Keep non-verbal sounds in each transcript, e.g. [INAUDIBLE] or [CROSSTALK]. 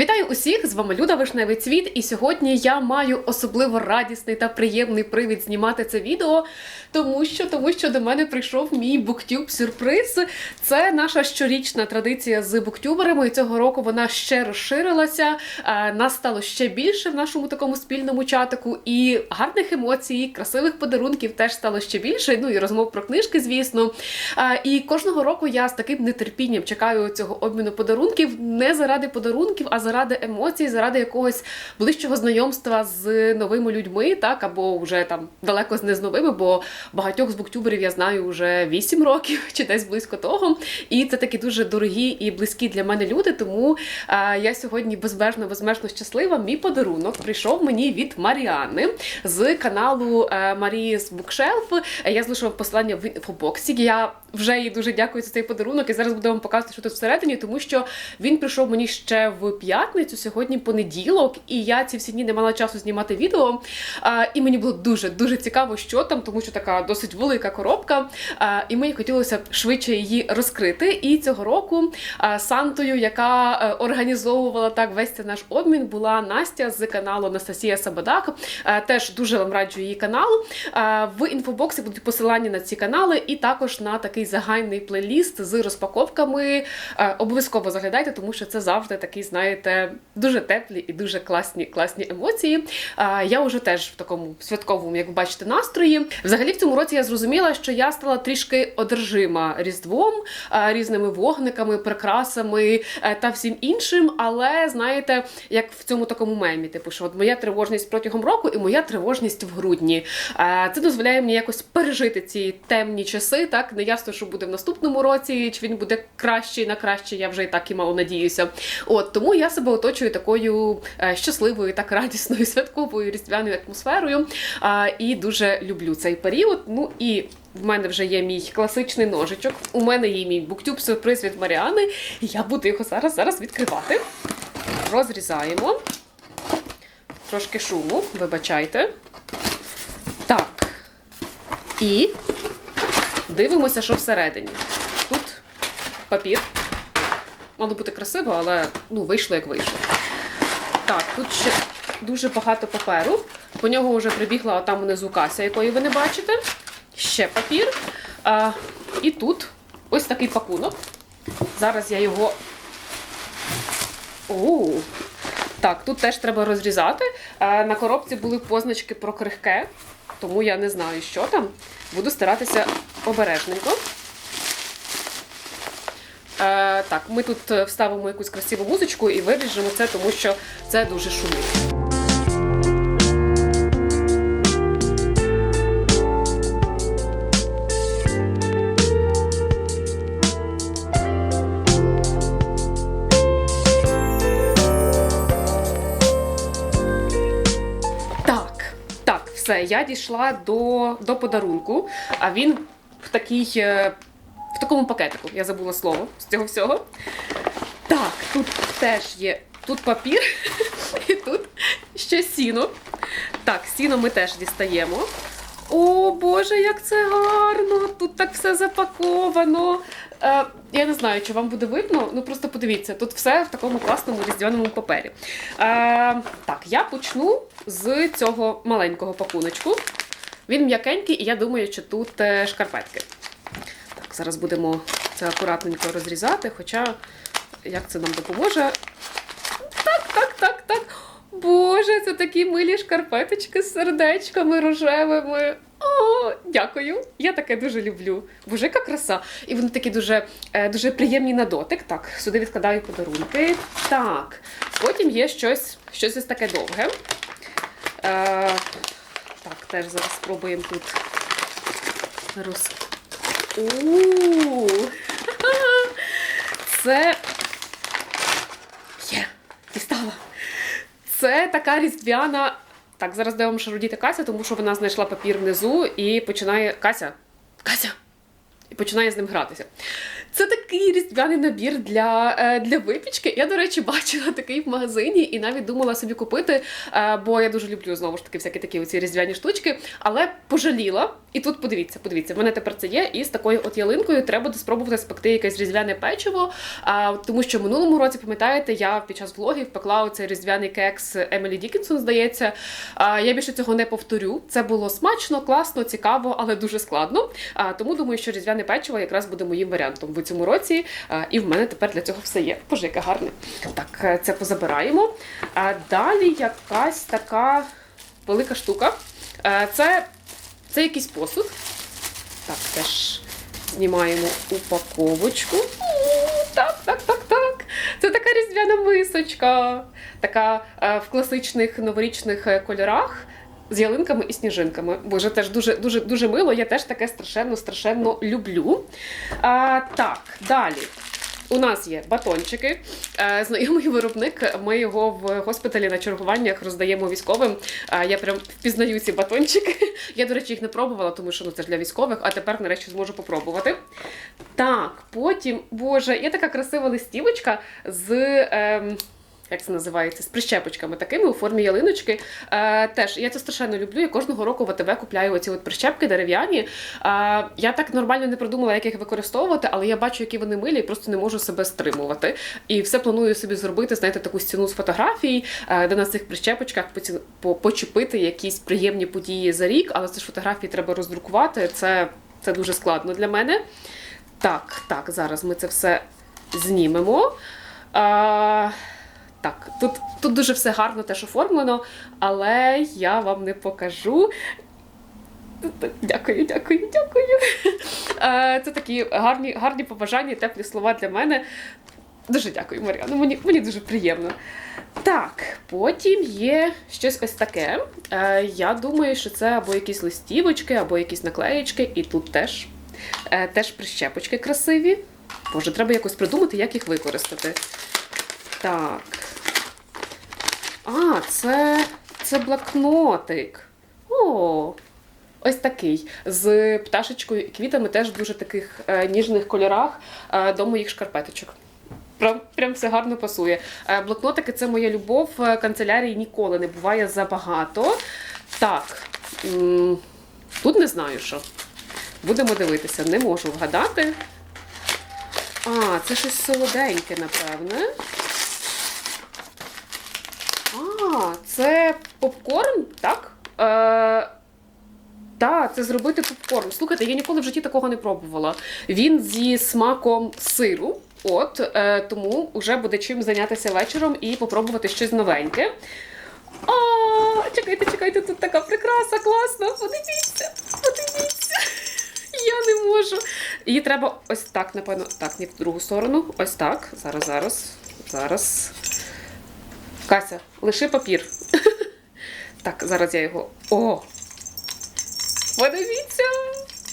Wird Вітаю усіх! З вами Люда Вишневий Цвіт, і сьогодні я маю особливо радісний та приємний привід знімати це відео, тому що тому що до мене прийшов мій буктюб сюрприз. Це наша щорічна традиція з буктюберами. І цього року вона ще розширилася. Е, Нас стало ще більше в нашому такому спільному чатику, і гарних емоцій, красивих подарунків теж стало ще більше. Ну і розмов про книжки, звісно. Е, І кожного року я з таким нетерпінням чекаю цього обміну подарунків не заради подарунків, а заради емоцій, заради якогось ближчого знайомства з новими людьми, так або вже там далеко з не з новими, бо багатьох з буктюберів я знаю вже 8 років [LAUGHS] чи десь близько того. І це такі дуже дорогі і близькі для мене люди. Тому е, я сьогодні безмежно, безмежно щаслива. Мій подарунок прийшов мені від Маріани з каналу Марі's Bookshelf. Е, Я залишила посилання в інфобоксі. Я вже їй дуже дякую за цей подарунок. І зараз буду вам показувати, що тут всередині, тому що він прийшов мені ще в п'ятницю, сьогодні понеділок, і я ці всі дні не мала часу знімати відео. А, і мені було дуже дуже цікаво, що там, тому що така досить велика коробка. А, і мені хотілося швидше її розкрити. І цього року а, Сантою, яка е, організовувала так весь цей наш обмін, була Настя з каналу Анастасія Сабадак. А, теж дуже вам раджу її канал. А, в інфобоксі будуть посилання на ці канали, і також на такий загальний плейліст з розпаковками. Е, Обов'язково заглядайте, тому що це завжди такий, знаєте, дуже теплі і дуже класні, класні емоції. Я вже теж в такому святковому, як ви бачите, настрої. Взагалі, в цьому році я зрозуміла, що я стала трішки одержима різдвом, різними вогниками, прикрасами е, та всім іншим. Але знаєте, як в цьому такому мемі, типу, що от моя тривожність протягом року і моя тривожність в грудні. Це дозволяє мені якось пережити ці темні часи. Так не ясно, що буде в наступному році, чи він буде кращий на краще. Я вже і так і мало надіюся. От тому я себе оточую такою е, щасливою, так радісною, святковою різдвяною атмосферою. І дуже люблю цей період. Ну і в мене вже є мій класичний ножичок. У мене є мій буктюб сюрприз від Маріани. Я буду його зараз зараз відкривати. Розрізаємо. Трошки шуму, вибачайте. Так. І дивимося, що всередині. Тут папір. Мало бути красиво, але ну, вийшло як вийшло. Так, тут ще дуже багато паперу. По нього вже прибігла там внизу кася, якої ви не бачите. Ще папір. А, і тут ось такий пакунок. Зараз я його. Оу. Так, тут теж треба розрізати. А, на коробці були позначки про крихке, тому я не знаю, що там. Буду старатися обережненько. Е, так, ми тут е, вставимо якусь красиву музичку і виріжемо це, тому що це дуже шумить. Я дійшла до, до подарунку, а він в такій. Такому пакетику, я забула слово з цього всього. Так, тут теж є тут папір [LAUGHS] і тут ще сіно. Так, сіно ми теж дістаємо. О, Боже, як це гарно! Тут так все запаковано. Е, я не знаю, чи вам буде видно. Ну просто подивіться, тут все в такому класному різдвяному папері. Е, так, я почну з цього маленького пакуночку. Він м'якенький, і я думаю, що тут е, шкарпетки. Зараз будемо це акуратненько розрізати, хоча як це нам допоможе. Так, так, так, так. Боже, це такі милі шкарпеточки з сердечками рожевими. О, дякую. Я таке дуже люблю. Боже, яка краса. І вони такі дуже, е, дуже приємні на дотик. Так, сюди відкладаю подарунки. Так. Потім є щось, щось ось таке довге. Е, так, теж зараз спробуємо тут роз... У [LAUGHS] Це. Є, дістала. Це така різдвяна. Так, зараз даємо шародіти Кася, тому що вона знайшла папір внизу і починає. Кася! Кася! І починає з ним гратися. Це такий різдвяний набір для, е, для випічки. Я, до речі, бачила такий в магазині і навіть думала собі купити, е, бо я дуже люблю знову ж таки всякі такі оці різдвяні штучки, але пожаліла. І тут подивіться, подивіться, в мене тепер це є. І з такою от ялинкою треба спробувати спекти якесь різдвяне печиво. Тому що в минулому році, пам'ятаєте, я під час влогів пекла оцей різдвяний кекс Емілі Дікінсон, здається. Я більше цього не повторю. Це було смачно, класно, цікаво, але дуже складно. Тому думаю, що різдвяне печиво якраз буде моїм варіантом в цьому році. І в мене тепер для цього все є. Боже, яке гарне. Так, е, це позабираємо. А далі якась така велика штука. Е, Це, це якийсь посуд. Так, теж знімаємо упаковочку. Так, так, так, так. Це така різдвяна мисочка. Така е, в класичних новорічних кольорах. З ялинками і сніжинками. Боже, теж дуже дуже дуже мило. Я теж таке страшенно страшенно люблю. А, так, далі. У нас є батончики. Е, Знайомий виробник. Ми його в госпіталі на чергуваннях роздаємо військовим. Е, Я прям впізнаю ці батончики. [LAUGHS] Я, до речі, їх не пробувала, тому що ну це для військових, а тепер нарешті зможу попробувати. Так, потім, боже, є така красива листівочка з. Ем, як це називається, з прищепочками такими у формі ялиночки. Е, теж я це страшенно люблю. Я кожного року в АТБ купляю оці от прищепки дерев'яні. Е, я так нормально не придумала, як їх використовувати, але я бачу, які вони милі, і просто не можу себе стримувати. І все планую собі зробити, знаєте, таку стіну з фотографій, е, де на цих прищепочках поці- по- почепити якісь приємні події за рік, але це ж фотографії треба роздрукувати. Це, це дуже складно для мене. Так, так, зараз ми це все знімемо. А, так, тут, тут дуже все гарно теж оформлено, але я вам не покажу. Дякую, дякую, дякую. Е, Це такі гарні, гарні побажання, теплі слова для мене. Дуже дякую, Мар'яно. Мені, мені дуже приємно. Так, потім є щось ось таке. Е, Я думаю, що це або якісь листівочки, або якісь наклеєчки, і тут теж, е, теж прищепочки красиві. Боже, треба якось придумати, як їх використати. Так. А, це, це блокнотик. О, ось такий. З пташечкою і квітами теж в дуже таких е, ніжних кольорах е, до моїх шкарпеточок. Прям, прям все гарно пасує. Е, блокнотики це моя любов. Е, Канцелярії ніколи не буває забагато. Так, тут не знаю що. Будемо дивитися, не можу вгадати. А, це щось солоденьке, напевне. А, це попкорн, так? Е, так, це зробити попкорн. Слухайте, я ніколи в житті такого не пробувала. Він зі смаком сиру. От, е, тому вже буде чим зайнятися вечором і попробувати щось новеньке. А, чекайте, чекайте, тут така прикраса, класна. Подивіться, подивіться. Я не можу. Її треба ось так, напевно. Так, ні в другу сторону. Ось так. Зараз, зараз. Зараз. Кася, лиши папір. [LAUGHS] Так, зараз я його. О! Подивіться!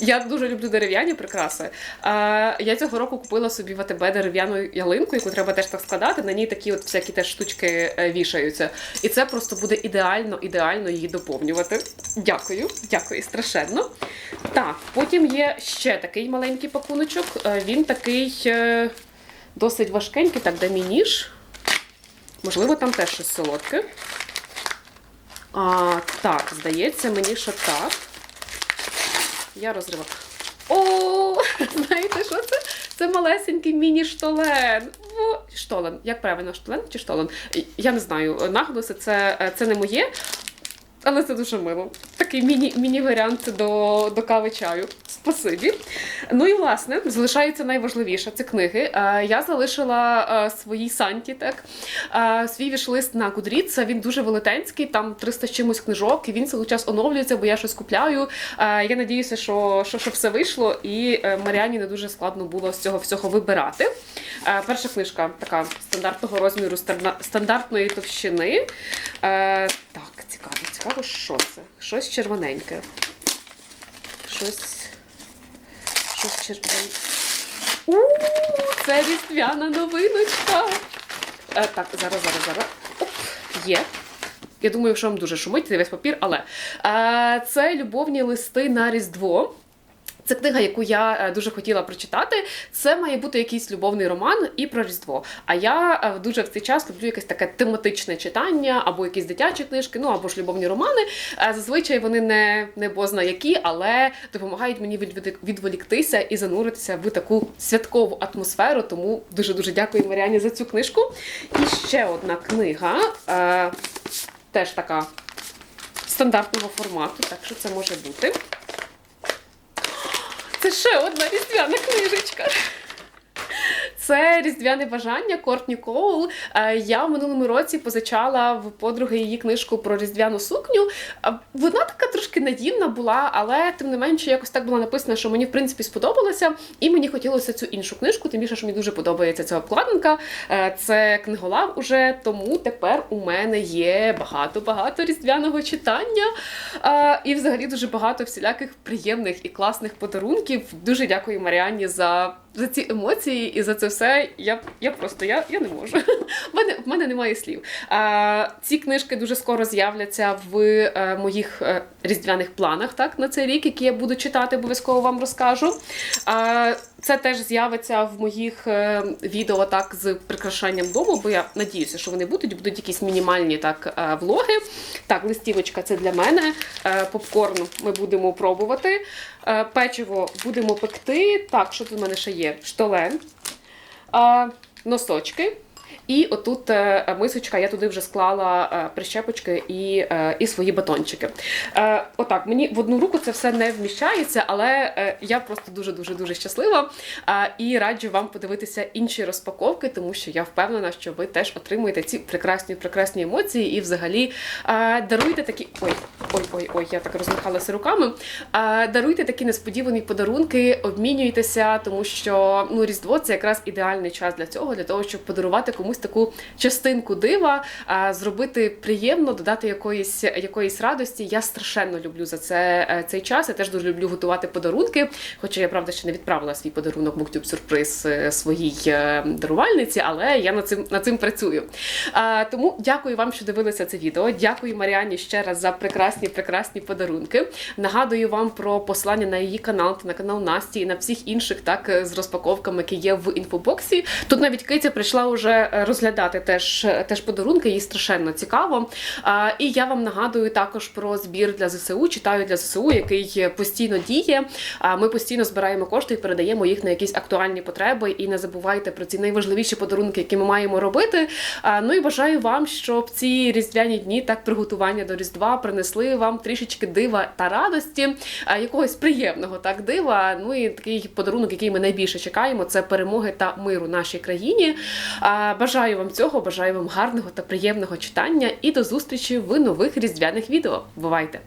Я дуже люблю дерев'яні прикраси. А, я цього року купила собі в АТБ дерев'яну ялинку, яку треба теж так складати. На ній такі от всякі теж штучки е, вішаються. І це просто буде ідеально, ідеально її доповнювати. Дякую, дякую, страшенно. Так, потім є ще такий маленький пакуночок. Е, Він такий е, досить важкенький, так, де мій ніж. Можливо, там теж щось солодке. А, так, здається, мені що так. Я розриваю. О, [LAUGHS] знаєте, що це? Це малесенький міні-штолен. Штолен. Як правильно, штолен чи штолен? Я не знаю. Наголоси це, це не моє, але це дуже мило. Такий міні, міні-варіант до, до кави чаю. Спасибі. Ну і власне залишається найважливіше це книги. Е, Я залишила е, своїй санті, так е, свій вішлист на Goodreads. Він дуже велетенський, там 300 з чимось книжок, і він цілий час оновлюється, бо я щось купляю. Я надіюся, що, що, що все вийшло, і Маріані не дуже складно було з цього всього вибирати. Перша книжка така стандартного розміру, стандартної товщини. Так, цікаво, цікаво, що це? Щось червоненьке. Щось. Щось червоненьке. У, це різдвяна новиночка. Е, так, зараз, зараз, зараз. Оп, є. Я думаю, що вам дуже шумить цей весь папір, але е, це любовні листи на Різдво. Це книга, яку я е, дуже хотіла прочитати. Це має бути якийсь любовний роман і про Різдво. А я е, дуже в цей час люблю якесь таке тематичне читання, або якісь дитячі книжки, ну або ж любовні романи. Е, Зазвичай вони не, не бозна які, але допомагають мені відволіктися і зануритися в таку святкову атмосферу. Тому дуже дуже дякую Маріані за цю книжку. І ще одна книга, теж така стандартного формату, так що це може бути. Це ще одна різдвяна книжечка. Це різдвяне бажання Кортні Коул. Е, Я в минулому році позичала в подруги її книжку про різдвяну сукню. Вона така трошки наївна була, але тим не менше якось так була написана, що мені в принципі сподобалося, і мені хотілося цю іншу книжку. Тим більше, що мені дуже подобається ця обкладинка. Е, Це книголав уже, тому тепер у мене є багато-багато різдвяного читання. Е, І взагалі дуже багато всіляких приємних і класних подарунків. Дуже дякую Маріанні за, за ці емоції і за це все. Я, я просто я, я не можу. В [LAUGHS] мене, в мене немає слів. А, Ці книжки дуже скоро з'являться в е, моїх е, різдвяних планах так, на цей рік, які я буду читати, обов'язково вам розкажу. Е, Це теж з'явиться в моїх е, відео так з прикрашанням дому, бо я надіюся, що вони будуть, будуть якісь мінімальні так е, влоги. Так, листівочка це для мене. Е, Попкорн ми будемо пробувати. Печиво будемо пекти. Так, що тут в мене ще є? Штолен, носочки. І отут е, мисочка, я туди вже склала е, прищепочки і, е, і свої батончики. Отак, мені в одну руку це все не вміщається, але я просто дуже дуже щаслива. І раджу вам подивитися інші розпаковки, тому що я впевнена, що ви теж отримуєте ці прекрасні прекрасні емоції і взагалі даруйте такі. Ой, ой, ой, ой, я так розмахалася руками. Даруйте такі несподівані подарунки, обмінюйтеся, тому що ну Різдво це якраз ідеальний час для цього, для того, щоб подарувати комусь таку частинку дива, зробити приємно, додати якоїсь якоїсь радості. Я страшенно люблю за це е, цей час. Я теж дуже люблю готувати подарунки. Хоча я правда ще не відправила свій подарунок BookTube сюрприз е, своїй е, дарувальниці, але я над цим над цим працюю. Тому дякую вам, що дивилися це відео. Дякую Маріані ще раз за прекрасні, прекрасні подарунки. Нагадую вам про послання на її канал, на канал Насті і на всіх інших так з розпаковками, які є в інфобоксі. Тут навіть Китя прийшла вже розглядати теж, теж подарунки, їй страшенно цікаво. І я вам нагадую також про збір для ЗСУ, читаю для ЗСУ, який постійно діє. А Ми постійно збираємо кошти і передаємо їх на якісь актуальні потреби. І не забувайте про ці найважливіші подарунки, які ми маємо робити. Ну і бажаю вам, щоб ці різдвяні дні так приготування до Різдва принесли вам трішечки дива та радості, якогось приємного так дива. Ну і такий подарунок, який ми найбільше чекаємо, це перемоги та миру нашій країні. Бажаю вам цього, бажаю вам гарного та приємного читання і до зустрічі в нових різдвяних відео. Бувайте!